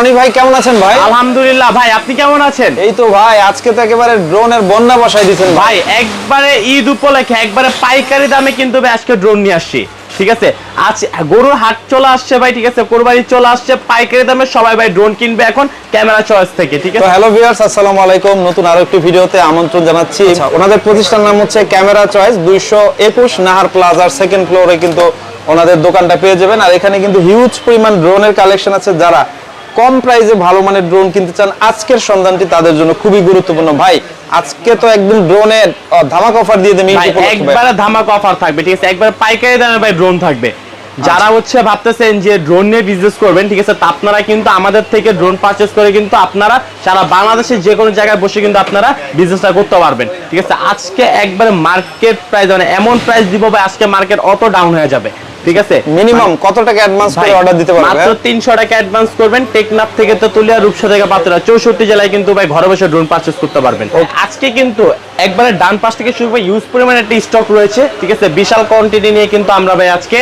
রনি ভাই কেমন আছেন ভাই? আলহামদুলিল্লাহ ভাই আপনি কেমন আছেন? এই তো ভাই আজকে তো একেবারে ড্রোনের বন্যা বসাই দিচ্ছেন ভাই। একবারে ঈদ উপলক্ষে একবারে পাইকারি দামে কিন্তু আজকে ড্রোন নিয়ে আসছি ঠিক আছে? আজ গরুর হাট চলে আসছে ভাই ঠিক আছে? কোরবানি চলে আসছে পাইকারি দামে সবাই ভাই ড্রোন কিনবে এখন ক্যামেরা চয়েস থেকে ঠিক তো আছে? হ্যালো ভিউয়ার্স আসসালামু আলাইকুম। নতুন আরও একটি ভিডিওতে আমন্ত্রণ জানাচ্ছি। ওনাদের প্রতিষ্ঠান নাম হচ্ছে ক্যামেরা চয়েস দুইশো একুশ নাহার প্লাজার সেকেন্ড ফ্লোরে কিন্তু ওনাদের দোকানটা পেয়ে যাবেন। আর এখানে কিন্তু হিউজ পরিমাণ ড্রোনের কালেকশন আছে। যারা কম প্রাইসে ভালো মানের ড্রোন কিনতে চান আজকের সন্ধানটি তাদের জন্য খুবই গুরুত্বপূর্ণ। ভাই আজকে তো একদম ড্রোনের ধামাক অফার দিয়ে দেবেন ভাই একবারে ধামাক অফার থাকবে ঠিক আছে? একবারে পাইকারি দামে ভাই ড্রোন থাকবে। যারা হচ্ছে ভাবতেছেন যে ড্রোন নিয়ে বিজনেস করবেন ঠিক আছে? আপনারা কিন্তু আমাদের থেকে ড্রোন পারচেস করে কিন্তু আপনারা সারা বাংলাদেশের যে কোনো জায়গায় বসে কিন্তু আপনারা বিজনেসটা করতে পারবেন ঠিক আছে? আজকে একবারে মার্কেট প্রাইস মানে এমন প্রাইস দিব ভাই আজকে মার্কেট অত ডাউন হয়ে যাবে। ঠিক আছে? মিনিমাম কত টাকা অ্যাডভান্স করে অর্ডার দিতে পারবেন মাত্র তিনশো টাকা অ্যাডভান্স করবেন। টেকনাফ থেকে তো তুলিয়া রূপসা থেকে পাত্রা। চৌষট্টি জেলায় কিন্তু ভাই ঘরে বসে ড্রোন পারচেজ করতে পারবেন। আজকে কিন্তু একবারে ডান পাশ থেকে শুরু করে ইউজ পরিমাণ একটা স্টক রয়েছে। ঠিক আছে? বিশাল কোয়ান্টিটি নিয়ে কিন্তু আমরা ভাই আজকে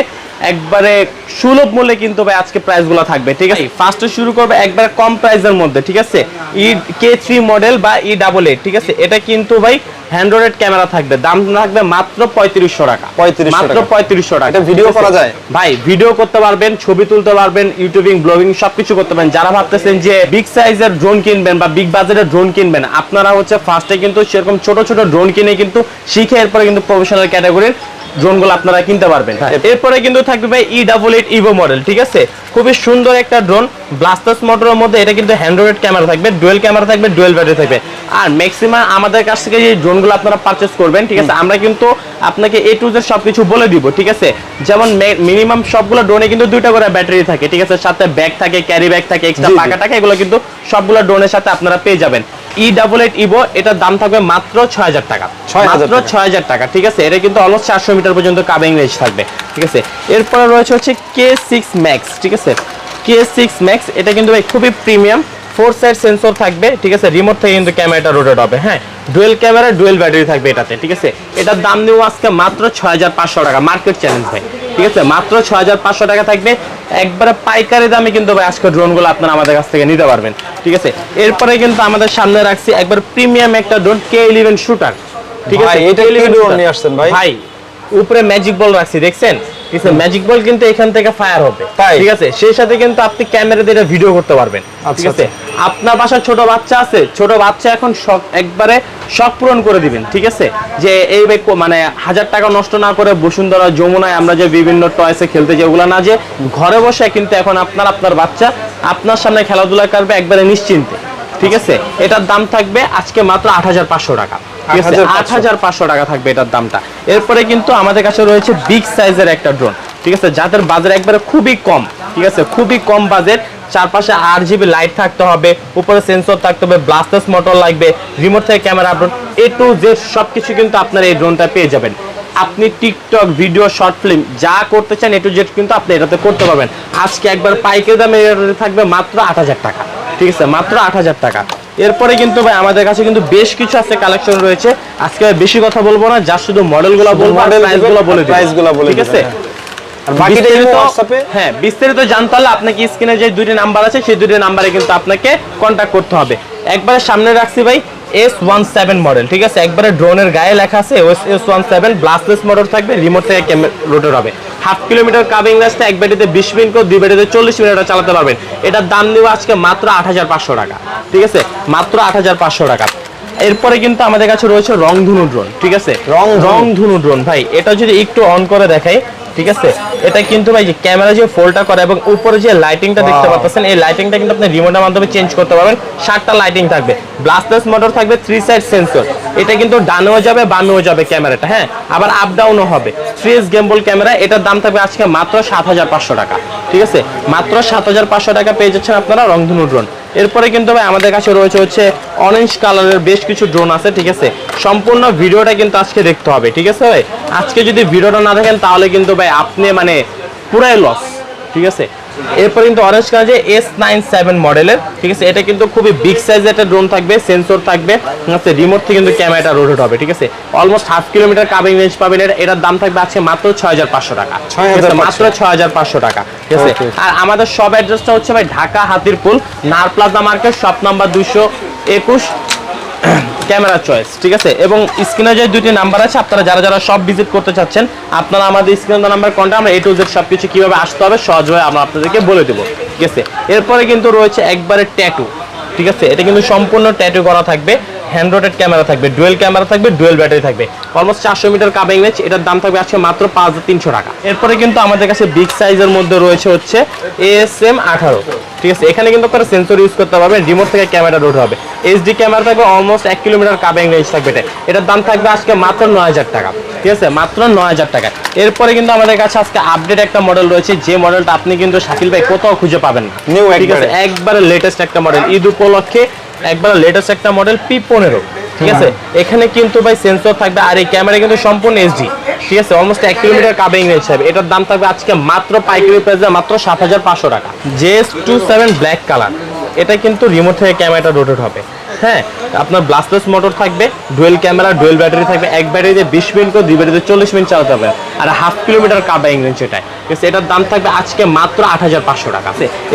একবারে সুলভ মূল্যে কিন্তু ভাই আজকে প্রাইসগুলো থাকবে ঠিক আছে? ফার্স্টে শুরু করবে একবারে কম প্রাইসের মধ্যে ঠিক আছে? ই কে থ্রি মডেল বা ই ডাবল এইট ঠিক আছে? এটা কিন্তু ভাই হ্যান্ড্রয়েড ক্যামেরা থাকবে দাম থাকবে মাত্র পঁয়ত্রিশশো টাকা। 3500 মাত্র পঁয়ত্রিশশো টাকা। এটা ভিডিও করা যায়? ভাই ভিডিও করতে পারবেন ছবি তুলতে পারবেন ইউটিউবিং ব্লগিং সবকিছু করতে পারবেন। যারা ভাবতেছেন যে বিগ সাইজের ড্রোন কিনবেন বা বিগ বাজেটের ড্রোন কিনবেন আপনারা হচ্ছে ফার্স্টে কিন্তু সেরকম ছোট ছোট ড্রোন কিনে কিন্তু শিখে এরপরে কিন্তু প্রফেশনাল ক্যাটাগরির ড্রোনগুলো আপনারা কিনতে পারবেন। এরপরে কিন্তু থাকবে ভাই E double eight Evo model ঠিক আছে? খুবই সুন্দর একটা ড্রোন ব্লাস্টাস মোটরের মধ্যে এটা কিন্তু হ্যান্ড্রয়েড ক্যামেরা থাকবে ডুয়েল ক্যামেরা থাকবে ডুয়েল ব্যাটারি থাকবে। আর ম্যাক্সিমাম আমাদের কাছ থেকে যে ড্রোনগুলো আপনারা পারচেস করবেন ঠিক আছে আমরা কিন্তু আপনাকে এ টু জেড সবকিছু বলে দিব ঠিক আছে? যেমন মিনিমাম সবগুলো ড্রোনে কিন্তু দুইটা করে ব্যাটারি থাকে ঠিক আছে? সাথে ব্যাগ থাকে ক্যারি ব্যাগ থাকে এক্সট্রা। পাকা থাকে এগুলো কিন্তু সবগুলো ড্রোনের সাথে আপনারা পেয়ে যাবেন। ই ডাবল এইট ইভো এটার দাম থাকবে মাত্র ছয় হাজার টাকা। মাত্র ছয় হাজার টাকা ঠিক আছে? এটা কিন্তু অলমোস্ট চারশো মিটার পর্যন্ত কাবিং রেঞ্জ থাকবে ঠিক আছে? এরপরে রয়েছে হচ্ছে কে সিক্স ম্যাক্স ঠিক আছে? কে সিক্স ম্যাক্স এটা কিন্তু ভাই খুবই প্রিমিয়াম ফোর সাইড সেন্সর থাকবে ঠিক আছে? রিমোট থেকে কিন্তু ক্যামেরাটা রোটেট হবে হ্যাঁ? ডুয়েল ক্যামেরা ডুয়েল ব্যাটারি থাকবে এটাতে ঠিক আছে? এটার দাম দেবো আজকে মাত্র ছয় হাজার পাঁচশো টাকা মার্কেট চ্যালেঞ্জ ভাই। ঠিক আছে? মাত্র ছয় হাজার পাঁচশো টাকা থাকবে। একবারে পাইকারি দামে কিন্তু ভাই আজকে ড্রোনগুলো আপনারা আমাদের কাছ থেকে নিতে পারবেন। ঠিক আছে? এরপরে কিন্তু আমাদের সামনে রাখছি একবার প্রিমিয়াম একটা ড্রোন কে ইলেভেন শুটার ঠিক আছে? এটা K11 নিয়ে আসছেন ভাই? ভাই উপরে ম্যাজিক বল রাখছি দেখছেন? ম্যাজিক বল কিন্তু এখান থেকে ফায়ার হবে। ঠিক আছে? সেই সাথে কিন্তু আপনি ক্যামেরা দিয়ে ভিডিও করতে পারবেন। ঠিক আচ্ছা, আছে? আপনার বাসায় ছোট বাচ্চা আছে ছোট বাচ্চা এখন শখ একবারে শখ পূরণ করে দিবেন ঠিক আছে? যে এই মানে হাজার টাকা নষ্ট না করে বসুন্ধরা যমুনায় আমরা যে বিভিন্ন টয়সে খেলতে যাই ওগুলো না যে ঘরে বসে কিন্তু এখন আপনার আপনার বাচ্চা আপনার সামনে খেলাধুলা করবে একবারে নিশ্চিন্তে। ঠিক আছে? এটার দাম থাকবে আজকে মাত্র আট হাজার পাঁচশো টাকা। ঠিক আছে 8,500 আট হাজার পাঁচশো টাকা থাকবে এটার দামটা। এরপরে কিন্তু আমাদের কাছে রয়েছে বিগ সাইজের একটা ড্রোন ঠিক আছে? যাদের বাজার একবারে খুবই কম, ঠিক আছে? খুবই কম বাজেট চারপাশে আট জিবি লাইট থাকতে হবে, উপরে সেন্সর থাকতে হবে মোটর লাগবে রিমোট থেকে camera upload A to Z সবকিছু কিন্তু আপনারা এই ড্রোনটা পেয়ে যাবেন। আপনি টিকটক ভিডিও শর্ট ফিল্ম যা করতে চান এ টু জেড কিন্তু আপনি এটাতে করতে পারবেন। আজকে একবার পাইকারি দামে থাকবে মাত্র আট হাজার টাকা, ঠিক আছে? মাত্র আট হাজার টাকা। এরপরে কিন্তু ভাই আমাদের কাছে কিন্তু বেশ কিছু আছে কালেকশন রয়েছে। আজকে বেশি কথা বলব না যা শুধু মডেলগুলো বলব প্রাইসগুলো বলে দিই price গুলো বলে ঠিক আছে? হ্যাঁ। বিস্তারিত জানতে হলে আপনাকে স্ক্রিনে যে দুইটি নাম্বার আছে সেই দুটি নাম্বারে কিন্তু আপনাকে কন্ট্যাক্ট করতে হবে। একবারে সামনে রাখছি ভাই এস ওয়ান সেভেন মডেল ঠিক আছে? একবারে ড্রোনের গায়ে লেখা আছে S one seven brushless motor থাকবে রিমোট থেকে রোটের হবে। হাফ কিলোমিটার কাবিং রাস্তা এক ব্যাটিতে বিশ মিনিট করে দুই ব্যাটিতে চল্লিশ মিনিট চালাতে পারবেন। এটার দাম দেবো আজকে মাত্র আট হাজার পাঁচশো টাকা ঠিক আছে? মাত্র আট হাজার পাঁচশো টাকা। এরপরে কিন্তু আমাদের কাছে রয়েছে রং রংধনু ড্রোন ঠিক আছে? রংধনু। রংধনু ড্রোন ভাই এটা যদি একটু অন করে দেখাই ঠিক আছে? এটা কিন্তু ভাই যে ক্যামেরা যে ফোল্ডটা করে এবং উপরে যে লাইটিংটা দেখতে. পাচ্ছেন এই লাইটিংটা কিন্তু আপনি রিমোটের মাধ্যমে চেঞ্জ করতে পারবেন। সাতটা লাইটিং থাকবে। ব্লাস্টলেস মোটর থাকবে থ্রি সাইড সেন্সর এটা কিন্তু ডানেও যাবে বামেও যাবে ক্যামেরাটা হ্যাঁ? আবার আপ ডাউনও হবে। থ্রি এস গেমবল ক্যামেরা এটার দাম থাকবে আজকে মাত্র সাত হাজার পাঁচশো টাকা। ঠিক আছে? মাত্র সাত হাজার পাঁচশো টাকা পেয়ে যাচ্ছেন আপনারা রংধনু ড্রোন এরপরে কিন্তু ভাই আমাদের কাছে রয়েছে হচ্ছে অরেঞ্জ কালারের বেশ কিছু ড্রোন আছে, ঠিক আছে? সম্পূর্ণ ভিডিওটা কিন্তু আজকে দেখতে হবে, ঠিক আছে ভাই? আজকে যদি ভিডিওটা না দেখেন, তাহলে কিন্তু ভাই আপনি মানে পুরাই লস ঠিক আছে? এরপর কিন্তু অরেঞ্জ কালার যে এস নাইন সেভেন মডেলের ঠিক আছে? এটা কিন্তু খুবই বিগ সাইজের একটা ড্রোন থাকবে সেন্সর থাকবে আছে? রিমোট থেকে কিন্তু ক্যামেরাটা রোটেট হবে ঠিক আছে? Almost half kilometre covering range পাবেন এটা এটার দাম থাকবে আছে মাত্র ছয় হাজার পাঁচশো টাকা ঠিক আছে? 6,500 মাত্র ছয় হাজার পাঁচশো টাকা ঠিক আছে? আর আমাদের সব অ্যাড্রেসটা হচ্ছে ভাই ঢাকা হাতিরপুল নার প্লাজা মার্কেট শপ নাম্বার দুইশো একুশ ক্যামেরা চয়েস ঠিক আছে? এবং স্ক্রিনে যে দুটি নাম্বার আছে, আপনারা যারা যারা সব ভিজিট করতে চাচ্ছেন, আপনারা আমাদের স্ক্রিনে নাম্বার কন্ট্যাক্ট আমরা এ টু জেড সব কিছু কীভাবে আসতে হবে, সহজভাবে আমরা আপনাদেরকে বলে দেবো, ঠিক আছে? এরপরে কিন্তু রয়েছে একবারে ট্যাটু ঠিক আছে? এটা কিন্তু সম্পূর্ণ ট্যাটু করা থাকবে। হ্যান্ড রোটেড ক্যামেরা থাকবে ডুয়েল ক্যামেরা থাকবে ডুয়েল ব্যাটারি থাকবে। অলমোস্ট চারশো মিটার কাবিং রেঞ্জ এটার দাম থাকবে আজকে মাত্র পাঁচ হাজার তিনশো টাকা। এরপরে কিন্তু আমাদের কাছে বিগ সাইজের মধ্যে রয়েছে হচ্ছে এএসএম আঠারো। ঠিক আছে এখানে কিন্তু আপনারা সেন্সর ইউজ করতে পারবেন রিমোট থেকে ক্যামেরা রোড হবে। এইচডি ক্যামেরা থাকবে অলমোস্ট এক কিলোমিটার কাবিং রেঞ্জ থাকবে এটা। এটার দাম থাকবে আজকে মাত্র নয় হাজার টাকা। ঠিক আছে মাত্র নয় হাজার টাকা। এরপরে কিন্তু আমাদের কাছে আজকে আপডেট একটা মডেল রয়েছে যে মডেলটা আপনি কিন্তু শাকিল ভাই কোথাও খুঁজে পাবেন না। ঠিক আছে একবারে। একবারে লেটেস্ট একটা মডেল ঈদ উপলক্ষে একবারে লেটেস্ট একটা মডেল পি পনেরো ঠিক আছে? এখানে কিন্তু ভাই সেন্সর থাকবে আর এই ক্যামেরা কিন্তু সম্পূর্ণ এইচডি ঠিক আছে? অলমোস্ট এক কিলোমিটার কাবিং রেঞ্জ হবে এটার দাম থাকবে আজকে মাত্র পাইকারি প্রাইসে মাত্র সাত হাজার পাঁচশো টাকা। J S two seven black colour এটা কিন্তু রিমোট থেকে ক্যামেরাটা রোটেট হবে। হ্যাঁ আপনার ব্লাস্টলেস মোটর থাকবে ডুয়েল ক্যামেরা ডুয়েল ব্যাটারি থাকবে এক ব্যাটারিতে বিশ মিনিট করে দুই ব্যাটারিতে চল্লিশ মিনিট চালাতে হবে। আর হাফ কিলোমিটার কাবাইং রেঞ্জ ঠিক আছে, এটার দাম থাকবে আজকে মাত্র আট হাজার পাঁচশো টাকা।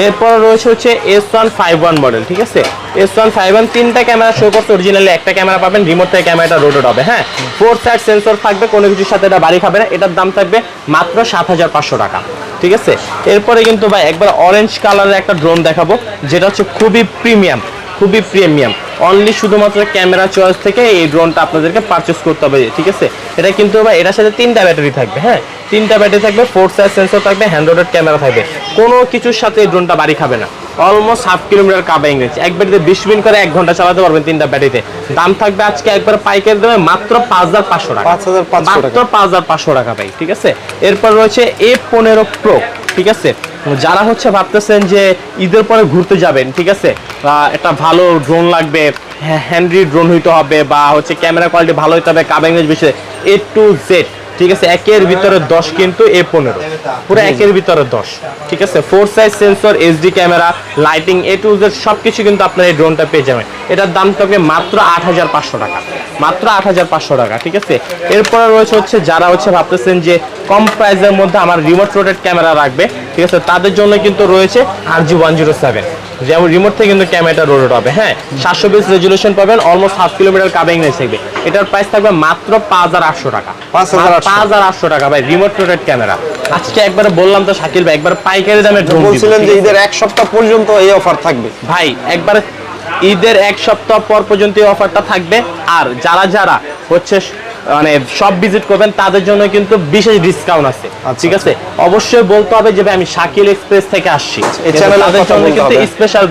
এরপর রয়েছে হচ্ছে S one five one model ঠিক আছে? এস ওয়ান ফাইভ ওয়ান তিনটা ক্যামেরা শো করছে অরিজিনালি একটা ক্যামেরা পাবেন রিমোট থেকে ক্যামেরাটা রোটেট হবে হ্যাঁ? ফোর সাইড সেন্সর থাকবে, কোনো কিছুর সাথে এটা বাড়ি খাবে না, এটার দাম থাকবে মাত্র সাত হাজার পাঁচশো টাকা, ঠিক আছে? এরপরে কিন্তু ভাই, একবার অরেঞ্জ কালারের একটা ড্রোন দেখাবো, যেটা হচ্ছে খুবই প্রিমিয়াম খুবই প্রিমিয়াম অনলি শুধুমাত্র ক্যামেরা চয়েস থেকে এই ড্রোনটা আপনাদেরকে পারচেস করতে হবে ঠিক আছে? এটা কিন্তু ভাই এটার সাথে তিনটা ব্যাটারি থাকবে হ্যাঁ? তিনটা ব্যাটারি থাকবে ফোর সাইজ সেন্সর থাকবে হ্যান্ড রোডেড ক্যামেরা থাকবে। কোনো কিছুর সাথে এই ড্রোনটা বাড়ি খাবে না। Almost half kilometre covering range এক ব্যাটারিতে বিশ মিনিট করে এক ঘণ্টা চালাতে পারবেন তিনটা ব্যাটারিতে দাম থাকবে আজকে একবার পাইকারি দামে মাত্র পাঁচ হাজার পাঁচশো টাকা। 5,500 টাকা। মাত্র পাঁচ হাজার পাঁচশো টাকা ভাই ঠিক আছে? এরপর রয়েছে এ পনেরো প্রো ঠিক আছে? যারা হচ্ছে ভাবতেছেন যে ঈদের পরে ঘুরতে যাবেন ঠিক আছে? একটা ভালো ড্রোন লাগবে হ্যান্ডি ড্রোন হইতে হবে বা হচ্ছে ক্যামেরা কোয়ালিটি ভালো হইতে হবে কাবেঙ্গেজ বিষয়ে এ টু জেড ঠিক আছে? একের ভিতরে দশ কিন্তু এ পনেরো। পুরো একের ভিতরে দশ ঠিক আছে? Four size sensor HD camera lighting A to Z সব কিছু কিন্তু আপনার এই ড্রোনটা পেয়ে যাবেন। এটার দাম থাকবে মাত্র আট হাজার পাঁচশো টাকা। মাত্র আট হাজার পাঁচশো টাকা ঠিক আছে? এরপরে রয়েছে হচ্ছে যারা হচ্ছে ভাবতেছেন যে কম প্রাইসের মধ্যে আমার রিমোট রোটেড ক্যামেরা রাখবে ঠিক আছে তাদের জন্য কিন্তু রয়েছে R G one zero seven যেমন রিমোট থেকে কিন্তু ক্যামেরাটা রোটেট হবে হ্যাঁ? সাতশো বিশ রেজুলেশন পাবেন almost half kilometre covering range থাকবে। এটার প্রাইস থাকবে মাত্র পাঁচ হাজার আটশো টাকা। পাঁচ হাজার আটশো। টাকা ভাই রিমোট রোটেড ক্যামেরা আজকে একবার বললাম তো শাকিল ভাই একবার পাইকারি দামে বলছিলেন যে ঈদের এক সপ্তাহ পর্যন্ত এই অফার থাকবে। ভাই একবার ঈদের এক সপ্তাহ পর পর্যন্ত এই অফারটা থাকবে। আর যারা যারা হচ্ছে মানে সব ভিজিট করবেন তাদের জন্য কিন্তু বিশেষ ডিসকাউন্ট আছে। আচ্ছা, ঠিক আছে? অবশ্যই বলতে হবে যে আমি শাকিল এক্সপ্রেস থেকে আসছি। তাদের জন্য কিন্তু স্পেশাল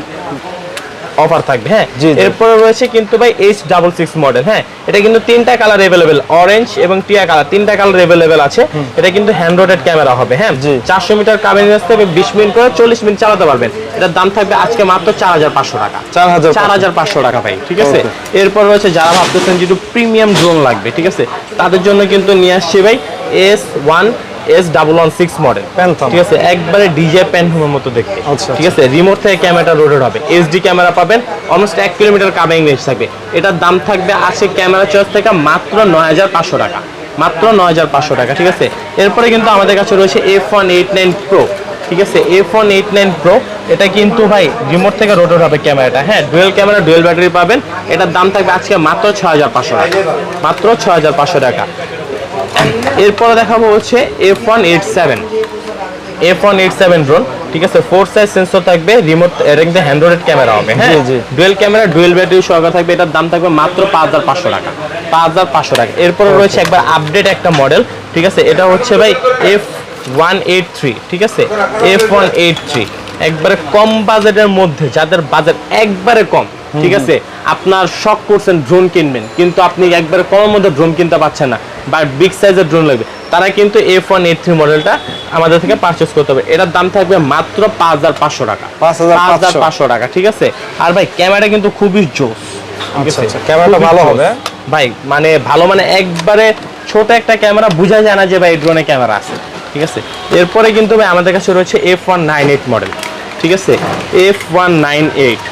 অফার থাকবে হ্যাঁ। এরপরে রয়েছে কিন্তু ভাই এইচ ডাবল সিক্স মডেল হ্যাঁ? এটা কিন্তু তিনটা কালার অ্যাভেলেবেল অরেঞ্জ এবং টিয়া কালার তিনটা কালার অ্যাভেলেবেল আছে। এটা কিন্তু হ্যান্ড রোটেড ক্যামেরা হবে হ্যাঁ? চারশো মিটার কাবিং রেঞ্জ থেকে বিশ মিনিট করে চল্লিশ মিনিট চালাতে পারবেন। এটার দাম থাকবে আজকে মাত্র চার হাজার পাঁচশো টাকা। চার হাজার চার হাজার পাঁচশো টাকা ভাই ঠিক আছে? এরপর রয়েছে যারা ভাবতেছেন যে একটু প্রিমিয়াম ড্রোন লাগবে ঠিক আছে? তাদের জন্য কিন্তু নিয়ে আসছি ভাই S one S double one six model. ঠিক আছে? একবারে ডিজে প্যান্টমের মতো দেখতে। আচ্ছা, ঠিক আছে? রিমোট থেকে ক্যামেরাটা রোটেট হবে। এইচডি ক্যামেরা পাবেন। অলমোস্ট এক কিলোমিটার কাবিং রেঞ্জ থাকবে। এটার দাম থাকবে আছে ক্যামেরা চয়েস থেকে মাত্র নয় হাজার পাঁচশো টাকা। মাত্র নয় হাজার পাঁচশো টাকা ঠিক আছে? এরপরে কিন্তু আমাদের কাছে রয়েছে F one eight nine pro ঠিক আছে? F one eight nine pro এটা কিন্তু ভাই রিমোট থেকে রোটেট হবে ক্যামেরাটা হ্যাঁ ডুয়েল ক্যামেরা ডুয়েল ব্যাটারি পাবেন। এটার দাম থাকবে আজকে মাত্র ছ হাজার পাঁচশো টাকা। মাত্র ছ হাজার পাঁচশো টাকা। এরপরে দেখাবো হচ্ছে F one eight seven F one eight seven drone ঠিক আছে? ফোর সাইজ সেন্সর থাকবে রিমোট কিন্তু হ্যান্ড্রয়েড ক্যামেরা হবে হ্যাঁ? জি, জি। ডুয়েল ক্যামেরা ডুয়েল ব্যাটারি সহকারে থাকবে এটার দাম থাকবে মাত্র পাঁচ হাজার পাঁচশো টাকা। পাঁচ হাজার পাঁচশো টাকা। এরপরে রয়েছে একবার আপডেট একটা মডেল ঠিক আছে? এটা হচ্ছে ভাই এফ ওয়ান এইট থ্রি ঠিক আছে? এফ ওয়ান এইট থ্রি একবারে কম বাজেটের মধ্যে যাদের বাজেট একবারে কম ঠিক আছে? আপনার শখ করছেন ড্রোন কিনবেন কিন্তু আপনি একবারে কমের মধ্যে ড্রোন কিনতে পারছেন না বা বিগ সাইজের ড্রোন লাগবে। তারা কিন্তু এফ ওয়ান এইট থ্রি মডেলটা আমাদের থেকে পারচেস করতে হবে। এটার দাম থাকবে মাত্র পাঁচ হাজার পাঁচশো টাকা। 5,500 পাঁচশো। টাকা ঠিক আছে? আর ভাই ক্যামেরা কিন্তু খুবই জোস ঠিক আচ্ছা? আচ্ছা, ক্যামেরাটা ভালো হবে? ভাই মানে ভালো মানে একবারে ছোট একটা ক্যামেরা বোঝা যায় না যে ভাই ড্রোনে ক্যামেরা আছে ঠিক আছে? এরপরে কিন্তু ভাই আমাদের কাছে রয়েছে F one nine eight model ঠিক আছে? এফ ওয়ান নাইন এইট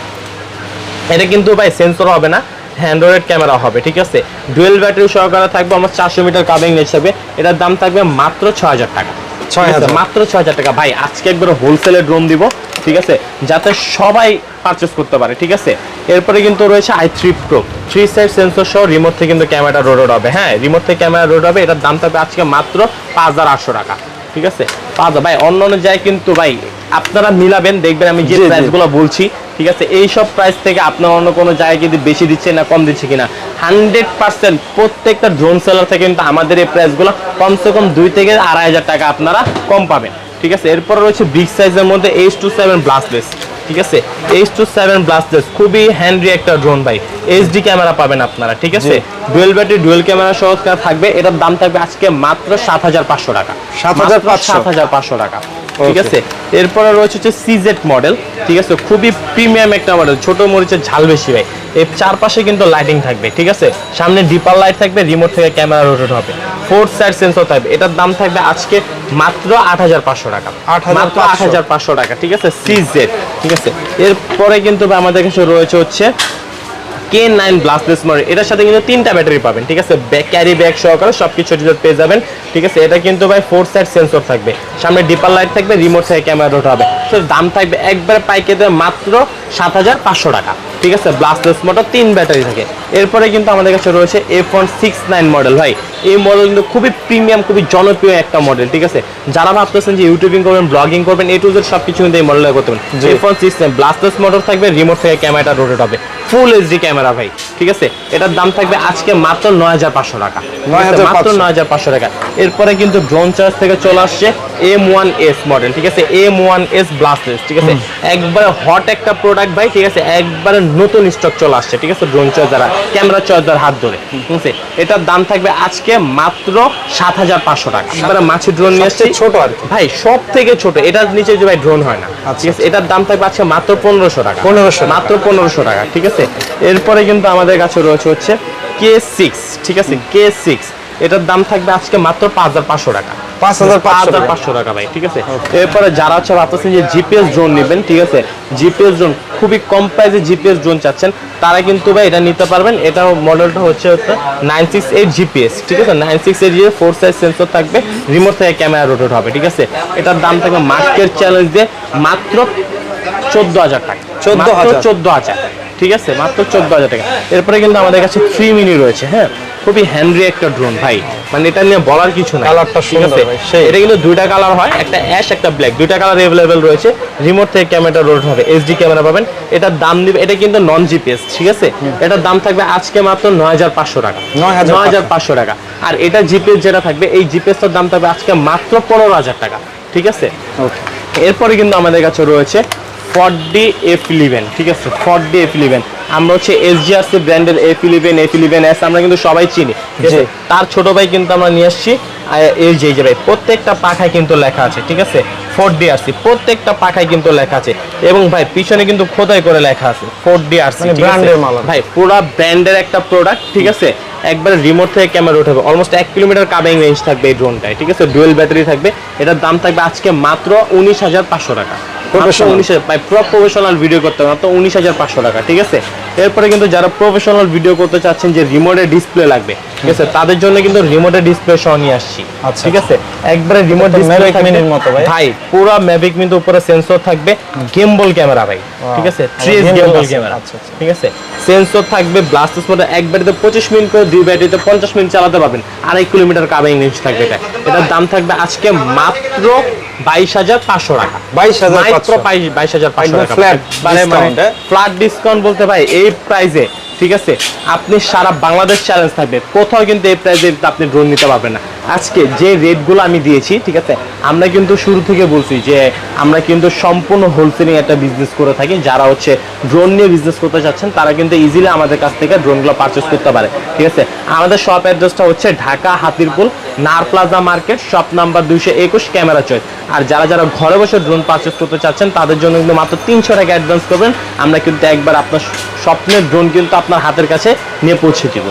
এটা কিন্তু ভাই সেন্সর হবে না হ্যান্ড্রয়েড ক্যামেরা হবে ঠিক আছে? ডুয়েল ব্যাটারি সহকারে থাকবে আমার চারশো মিটার কাবিং হিসাবে এটার দাম থাকবে মাত্র ছ হাজার টাকা। মাত্র ছ হাজার টাকা। ভাই আজকে একবার হোলসেলে ড্রোন দিব ঠিক আছে? যাতে সবাই পারচেস করতে পারে ঠিক আছে? এরপরে কিন্তু রয়েছে I three pro three side sensor সহ রিমোট থেকে কিন্তু ক্যামেরা রোড হবে। হ্যাঁ রিমোট থেকে ক্যামেরা রোড হবে এটার দাম থাকবে আজকে মাত্র পাঁচ হাজার আটশো টাকা ঠিক আছে? পাঁচ হাজার। ভাই অন্য অন্য জায়গায় কিন্তু ভাই আপনারা মিলাবেন দেখবেন আমি যে। প্রাইসগুলো বলছি ঠিক আছে? এই সব প্রাইস থেকে আপনার অন্য কোনো জায়গায় যদি বেশি দিচ্ছে না কম দিচ্ছে কিনা? হান্ড্রেড পার্সেন্ট প্রত্যেকটা ড্রোন সেলার থেকে কিন্তু আমাদের এই প্রাইসগুলো কমসে কম দুই থেকে আড়াই হাজার টাকা আপনারা কম পাবেন। ঠিক আছে? এরপর রয়েছে বিগ সাইজের মধ্যে এইচ টু সেভেন ব্লাস্টলেস ঠিক আছে? এইচ টু সেভেন ব্লাস্টলেস খুবই হ্যান্ডি একটা ড্রোন ভাই। এইচডি ক্যামেরা পাবেন আপনারা ঠিক আছে? ডুয়েল ব্যাটারি ডুয়েল ক্যামেরা সহ থাকবে। এটার দাম থাকবে আজকে মাত্র সাত হাজার পাঁচশো টাকা। 7,500 সাত হাজার পাঁচশো টাকা। ঠিক আছে? এরপরে রয়েছে হচ্ছে সিজেড মডেল ঠিক আছে? খুবই প্রিমিয়াম একটা মডেল ছোট মরিচের ঝাল বেশি ভাই। এর চারপাশে কিন্তু লাইটিং থাকবে ঠিক আছে? সামনে ডিপার লাইট থাকবে রিমোট থেকে ক্যামেরা রোটেট হবে। ফোর সাইড সেন্সর থাকবে এটার দাম থাকবে আজকে মাত্র আট হাজার পাঁচশো টাকা। মাত্র আট হাজার পাঁচশো টাকা ঠিক আছে? সিজেড ঠিক আছে? এরপরে কিন্তু আমাদের কাছে রয়েছে হচ্ছে কে নাইন ব্লাস্টলেস মডেল এটার সাথে কিন্তু তিনটা ব্যাটারি পাবেন, ঠিক আছে? ক্যারি ব্যাগ সহকারে সব কিছু পেয়ে যাবেন, ঠিক আছে? এটা কিন্তু ভাই ফোর সাইড সেন্সর থাকবে, সামনে ডিপার লাইট থাকবে রিমোট থেকে ক্যামেরা রোট হবে। তো দাম থাকবে একবারে পাইকেতে মাত্র সাত হাজার পাঁচশো টাকা, ঠিক আছে? ব্লাস্টলেস মোটর তিন ব্যাটারি থাকে। এরপরে কিন্তু আমাদের কাছে রয়েছে F one six nine model ভাই। এই মডেল কিন্তু খুবই প্রিমিয়াম খুবই জনপ্রিয় একটা মডেল ঠিক আছে? যারা ভাবতেছেন যে ইউটিউবিং করবেন ব্লগিং করবেন এ টু জেড সব কিছু কিন্তু এই মডেলটা করতে পারেন নাইন ব্লাস্টলেস মোটর থাকবে রিমোট থেকে ক্যামেরাটা রোটেট হবে। ফুল এইচডি ক্যামেরা ভাই ঠিক আছে? এটার দাম থাকবে আজকে মাত্র নয় হাজার পাঁচশো টাকা ঠিক আছে? 9,500 মাত্র নয় হাজার পাঁচশো টাকা। এরপরে কিন্তু ড্রোন চার্জ থেকে চলে আসছে এম ওয়ান এস মডেল ঠিক আছে? এম ওয়ান এস ব্লাস্টলেস ঠিক আছে? একবারে হট একটা প্রোডাক্ট ভাই ঠিক আছে? একবারে নতুন স্টক চলে আসছে ঠিক আছে? ড্রোন চার্জ দ্বারা ক্যামেরা চার্জ দ্বারা হাত ধরে ঠিক আছে? এটার দাম থাকবে আজকে মাত্র সাত হাজার পাঁচশো টাকা। আপনারা মাছের ড্রোন নিয়ে আসছে ছোট আর। ভাই সব থেকে ছোট। এটার নিচে যে ভাই ড্রোন হয় না। আচ্ছা, ঠিক আছে? এটার দাম থাকবে আজকে মাত্র পনেরোশো টাকা। পনেরোশো মাত্র পনেরোশো টাকা ঠিক আছে? এরপরে কিন্তু আমাদের কাছে রয়েছে হচ্ছে কে সিক্স ঠিক আছে? K six. এটার দাম থাকবে আজকে মাত্র পাঁচ হাজার পাঁচশো টাকা। পাঁচ হাজার পাঁচ পাঁচশো হাজার টাকা ভাই ঠিক আছে? এরপরে যারা হচ্ছে ভাবতেছেন যে জিপিএস ড্রোন নেবেন ঠিক আছে? জিপিএস ড্রোন খুবই কম প্রাইসে জিপিএস ড্রোন চাচ্ছেন তারা কিন্তু ভাই এটা নিতে পারবেন। এটা মডেলটা হচ্ছে নাইন সিক্স এইট জিপিএস ঠিক আছে? Nine six eight GPS four size sensor থাকবে রিমোট থেকে ক্যামেরা রোটেট হবে ঠিক আছে? এটার দাম থাকবে মার্কেট চ্যালেঞ্জ দিয়ে মাত্র চোদ্দ হাজার টাকা। 14,000 চোদ্দ হাজার। ঠিক আছে? মাত্র চোদ্দ হাজার টাকা। এরপরে কিন্তু আমাদের কাছে থ্রি মিনি রয়েছে হ্যাঁ? খুবই হ্যান্ডি একটা ড্রোন ভাই। মানে এটা নিয়ে বলার কিছু না কালারটা ঠিক আছে? এটা কিন্তু দুইটা কালার হয় একটা অ্যাশ একটা ব্ল্যাক দুইটা কালার অ্যাভেলেবেল রয়েছে। রিমোট থেকে ক্যামেরা রোড হবে এসডি ক্যামেরা পাবেন। এটার দাম দিবে এটা কিন্তু নন জিপিএস ঠিক আছে? এটার দাম থাকবে আজকে মাত্র নয় হাজার পাঁচশো টাকা। নয় হাজার পাঁচশো। টাকা। আর এটা জিপিএস যেটা থাকবে এই জিপিএসটার দাম থাকবে আজকে মাত্র পনেরো হাজার টাকা। ঠিক আছে? এরপরে কিন্তু আমাদের কাছে রয়েছে ফর্ডি এফ ইলেভেন ঠিক আছে? ফর্ডি এফ ইলেভেন। আমরা হচ্ছে এসজিআরসি ব্র্যান্ডের F eleven F eleven S আমরা কিন্তু সবাই চিনি তার ছোট ভাই কিন্তু আমরা নিয়ে আসছি এই যে যে ভাই প্রত্যেকটা পাখায় কিন্তু লেখা আছে ঠিক আছে? ফোর ডি আরসি প্রত্যেকটা পাখায় কিন্তু লেখা আছে। এবং ভাই পিছনে কিন্তু খোদাই করে লেখা আছে ফোর ডি আরসি মানে brand-এর মাল। ভাই পুরো ব্র্যান্ডের একটা প্রোডাক্ট ঠিক আছে? একবার রিমোট থেকে ক্যামেরা উঠাবে অলমোস্ট এক কিলোমিটার কাবিং রেঞ্জ থাকবে এই ড্রোনটায় ঠিক আছে? ডুয়েল ব্যাটারি থাকবে এটার দাম থাকবে আজকে মাত্র উনিশ হাজার পাঁচশো টাকা। প্রফেশনাল ভিডিও করতে হবে, মাত্র উনিশ হাজার পাঁচশো টাকা, ঠিক আছে? এরপরে কিন্তু যারা প্রফেশনাল ভিডিও করতে চাচ্ছেন, যে রিমোটের ডিসপ্লে লাগবে ঠিক আছে? তাদের জন্য কিন্তু রিমোটের ডিসপ্লে সহ নিয়ে আসছি। আচ্ছা, ঠিক আছে? একবারে রিমোট ডিসপ্লে Mavic মতো ভাই। ভাই পুরো ম্যাভিক কিন্তু উপরে সেন্সর থাকবে। গেমবল ক্যামেরা ভাই। ঠিক আছে? থ্রি gimbal গেমবল আছে, ক্যামেরা। ঠিক আছে? সেন্সর থাকবে ব্লাস্টাস মোটর এক ব্যাটারিতে পঁচিশ মিনিট করে দুই ব্যাটারিতে পঞ্চাশ মিনিট চালাতে পারবেন। আড়াই কিলোমিটার কাবিং রেঞ্জ থাকবে এটা। এটার দাম থাকবে আজকে মাত্র বাইশ হাজার পাঁচশো টাকা। 22,500 মাত্র বাইশ হাজার পাঁচশো টাকা। flat মানে? ফ্ল্যাট ডিসকাউন্ট বলতে ভাই এই প্রাইসে ঠিক আছে? আপনি সারা বাংলাদেশ চ্যালেঞ্জ থাকবে। কোথাও কিন্তু এই প্রাইজে আপনি ড্রোন নিতে পারবেন না। আজকে যে রেটগুলো আমি দিয়েছি, ঠিক আছে, আমরা কিন্তু শুরু থেকে বলছি যে আমরা কিন্তু সম্পূর্ণ হোলসেলিং একটা বিজনেস করে থাকি। যারা হচ্ছে ড্রোন নিয়ে বিজনেস করতে চাচ্ছেন, তারা কিন্তু ইজিলি আমাদের কাছ থেকে ড্রোনগুলো পারচেস করতে পারে, ঠিক আছে? আমাদের শপ অ্যাড্রেসটা হচ্ছে ঢাকা হাতিরপুল, নার প্লাজা মার্কেট শপ নাম্বার দুইশো একুশ ক্যামেরা চয়েস আর যারা যারা ঘরে বসে ড্রোন পারচেস করতে চাচ্ছেন, তাদের জন্য কিন্তু মাত্র তিনশো টাকা অ্যাডভান্স করবেন। আমরা কিন্তু একবার আপনার স্বপ্নের ড্রোন কিন্তু আপনার হাতের কাছে নিয়ে পৌঁছে দিব।